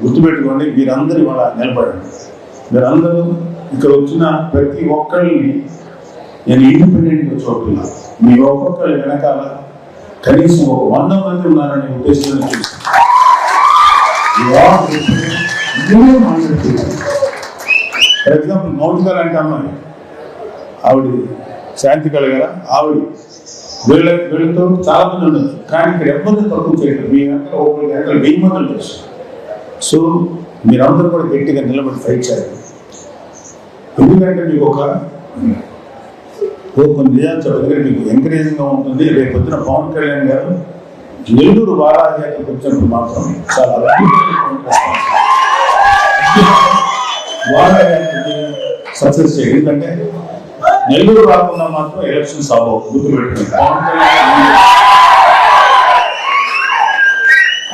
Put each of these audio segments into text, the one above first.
గుర్తుపెట్టుకోండి మీరందరూ ఇవాళ నిలబడండి మీరందరూ ఇక్కడ వచ్చిన ప్రతి ఒక్కరిని నేను ఇండిపెండెంట్గా చూడాల మీ ఒక్కొక్కరి వెనకాల కనీసం ఒక వంద మంది ఉన్నారనే ఉద్దేశం చూస్తాను ఫర్ ఎగ్జాంపుల్ మౌంట్ గారు అంటే అమ్మాయి. ఆవిడ శాంతి కలగల. ఆవిడ వీళ్ళ వీళ్ళతో చాలా మంది ఉండొచ్చు కానీ ఇక్కడ ఎవరిని తక్కువ చేయడం మీ వెనకాల ఒకరి వెనకాల వెయ్యి మందులు చేస్తారు సో మీరందరూ కూడా గట్టిగా నిలబడి ఫైట్ చేయాలి. ఎందుకంటే మీకు ఒక కొన్ని నిజాలు చెప్పగలిగే మీకు ఎంకరేజింగ్గా ఉంటుంది. రేపు పొద్దున పవన్ కళ్యాణ్ గారు నెల్లూరు వారాధ్యానికి వచ్చినప్పుడు మాత్రం చాలా అద్భుతమైన వారాధ్యానికి సక్సెస్ చేయాలి. ఎందుకంటే నెల్లూరు రాకుండా మాత్రం ఎలక్షన్స్ అవ్వవు గుర్తుపెట్టుకుని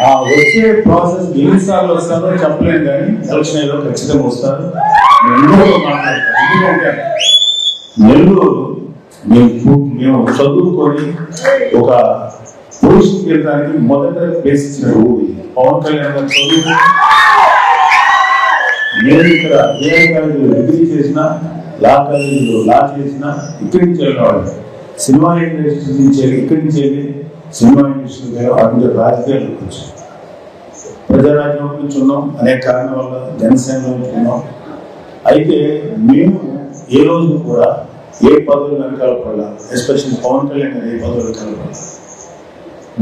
ఆ వచ్చే ప్రాసెస్ ఎన్నిసార్లు వస్తారో చెప్పలేము కానీ ఎలక్షన్ ఏదో ఖచ్చితంగా వస్తారు. నెల్లూరు మాట్లాడతారు. ఎందుకంటే నెల్లూరు మేము మేము చదువుకొని ఒక పోస్ట్ వెళ్ళడానికి మొదట ప్లేస్ ఇచ్చిన పవన్ కళ్యాణ్ గారు చదువు నేను ఇక్కడ ఏ డిగ్రీ చేసినా లా కాలేజీలో లా చేసిన ఇక్కడి నుంచి వెళ్ళినవాడు సినిమా ఇండస్ట్రీ నుంచి ఇక్కడి నుంచి వెళ్ళి సినిమా ఇండస్ట్రీ అటు రాజకీయాల్లోకి వచ్చాం ప్రజారాజ్యం నుంచి ఉన్నాం అనేక కారణాల వల్ల జనసేనలో ఉన్నాం అయితే మేము ఏ రోజు కూడా ఏ పదవులు వెనకాల పడాల ఎస్పెషల్లీ పవన్ కళ్యాణ్ గారు ఏ పదవులు వెనకాల పడాల.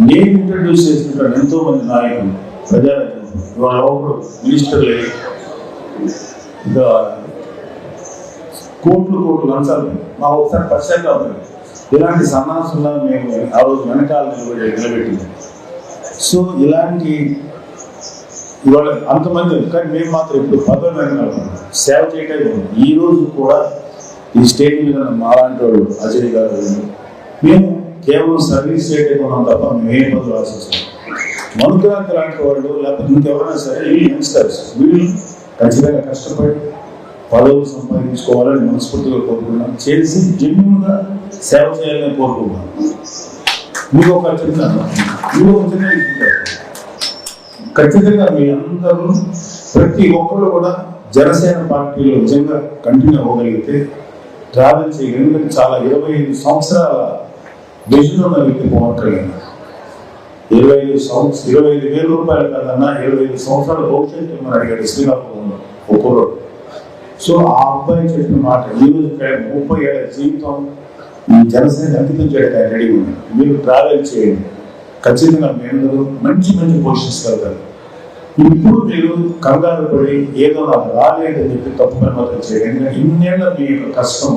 నేను ఇంట్రడ్యూస్ చేసినటువంటి ఎంతో మంది నాయకులు ప్రజారాజ్యం ఇవాళ ఒకడు మినిస్టర్లు కోట్లు కోట్లు లంచాలు మా ఒకసారి పశ్చాత్తాపం ఇలాంటి సన్నాసుల్లో మేము ఆ రోజు వెనకాల నిలబడి నిలబెట్టింది. సో ఇలాంటి ఇవాళ అంతమంది కానీ మేము మాత్రం ఇప్పుడు పదవి వెనకాల సేవ చేయటం ఈ రోజు కూడా ఈ స్టేట్ మీద మాలాంటి వాళ్ళు అజయ్ గారు మేము కేవలం సర్వీస్ చేయటం ఉన్నాం తప్ప మేము ఏ పదవి ఆశిస్తాం మనుగ్రాంతి లాంటి వాళ్ళు లేకపోతే ఇంకెవరైనా సరే వీళ్ళు యంగ్స్టర్స్ వీళ్ళు ఖచ్చితంగా కష్టపడి పదవులు సంపాదించుకోవాలని మనస్ఫూర్తిగా కోరుకున్నాను చేసి జన్యుగా సేవ చేయాలని కోరుకున్నాను మీకు ఒక చిన్న మీకు ఒక చిన్న ఖచ్చితంగా మీ అందరూ ప్రతి ఒక్కరు కూడా జనసేన పార్టీలో నిజంగా కంటిన్యూ అవ్వగలిగితే ట్రావెల్ చేయగలి ఎందుకంటే చాలా ఇరవై ఐదు సంవత్సరాల విజన్ ఉన్న వ్యక్తి పోవట్లేదు ఇరవై ఐదు సంవత్సరం ఇరవై ఐదు వేల రూపాయల కదన్నా ఇరవై ఐదు సంవత్సరాల భవిష్యత్తు అడిగాడు శ్రీకాకుళంలో ఒక్కరు సో ఆ అబ్బాయి చెప్పిన మాట ఈ ముప్పై ఏళ్ళ జీవితం ఈ జనసేన అంకితం చేయడానికి రెడీ ఉంది మీరు ట్రావెల్ చేయండి. ఖచ్చితంగా మేము మంచి మంచి పొజిషన్స్ వెళ్తారు ఇప్పుడు మీరు కంగారు పడి ఏదో నాకు రాలేదని చెప్పి తప్పు మాత్రం చేయండి. ఇన్నేళ్ళ మీ యొక్క కష్టం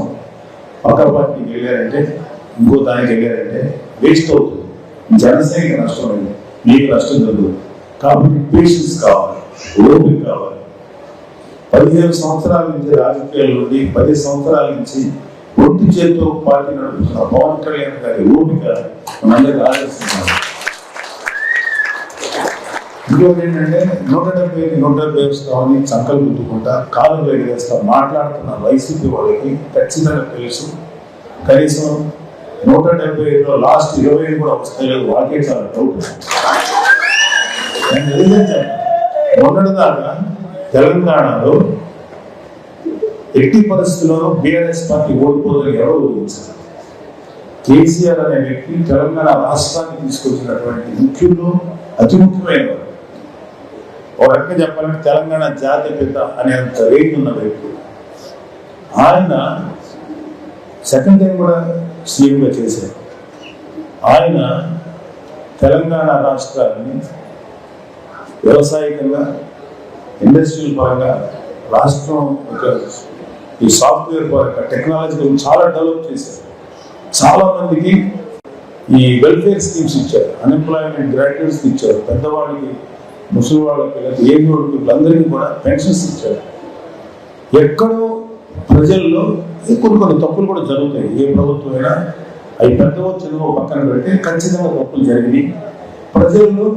ఒక పార్టీకి వెళ్ళారంటే ఇంకో దానికి వెళ్ళారంటే వేస్ట్ అవుతుంది. జనసేనకి నష్టం అయింది మీకు నష్టం జరుగుతుంది. కాబట్టి పేషెన్స్ కావాలి. ఓపిక కావాలి. పదిహేను సంవత్సరాల నుంచి రాజకీయాల్లో ఉండి పది సంవత్సరాల నుంచి ఒంటి చేతితో పార్టీ నడుపుతున్న పవన్ కళ్యాణ్ గారి ఓపిక మనందరికీ ఆలోచిస్తున్నాం ఇంకొకటి ఏంటంటే నూట డెబ్బై నూట డెబ్బై వస్తామని చంకలు గుద్దుకుంటా కాలు వేడి వేస్తా మాట్లాడుతున్న వైసీపీ వాళ్ళకి ఖచ్చితంగా తెలుసు. కనీసం నూట డెబ్బై ఐదులో లాస్ట్ ఇరవై ఐదు కూడా వస్తాయో వాకే చాలా డౌట్ నేను మొన్నటిదాకా తెలంగాణలో ఎట్టి పరిస్థితుల్లోనూ బీఆర్ఎస్ పార్టీ ఓడిపోదని ఎవరు ఊహించారు. కేసీఆర్ అనే వ్యక్తి తెలంగాణ రాష్ట్రాన్ని తీసుకొచ్చినటువంటి ముఖ్యులు అతి ముఖ్యమైన ఒక రకంగా చెప్పాలంటే తెలంగాణ జాతీయ పిత అనేంత రేట్ ఉన్న వ్యక్తి. ఆయన సెకండ్ టైం కూడా సీఎంగా చేశారు. ఆయన తెలంగాణ రాష్ట్రాన్ని వ్యవసాయకంగా ఇండస్ట్రియల్ పరంగా రాష్ట్రం ఒక ఈ సాఫ్ట్వేర్ పరంగా టెక్నాలజీ చాలా డెవలప్ చేశారు. చాలా మందికి ఈ వెల్ఫేర్ స్కీమ్స్ ఇచ్చారు. అన్ఎంప్లాయ్మెంట్ గ్రాడ్యుయేట్స్ ఇచ్చారు. పెద్దవాళ్ళకి ముసలి వాళ్ళకి ఏజ్ వాళ్ళకి వీళ్ళందరికీ కూడా పెన్షన్స్ ఇచ్చారు. ఎక్కడో ప్రజల్లో కొన్ని కొన్ని తప్పులు కూడా జరుగుతాయి. ఏ ప్రభుత్వం అయినా అవి పెద్దవో చిన్నవో పక్కన పెడితే ఖచ్చితంగా తప్పులు జరిగినాయి. ప్రజల్లో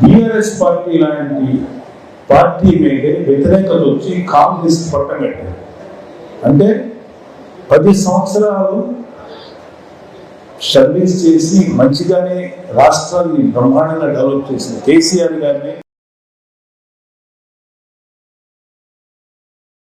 బీఆర్ఎస్ పార్టీ లాంటి పార్టీ మీదే వ్యతిరేకత వచ్చి కాంగ్రెస్ పట్టబెట్టారు. అంటే పది సంవత్సరాలు సర్వీస్ చేసి మంచిగానే రాష్ట్రాన్ని బ్రహ్మాండంగా డెవలప్ చేసిన కేసీఆర్ గారిని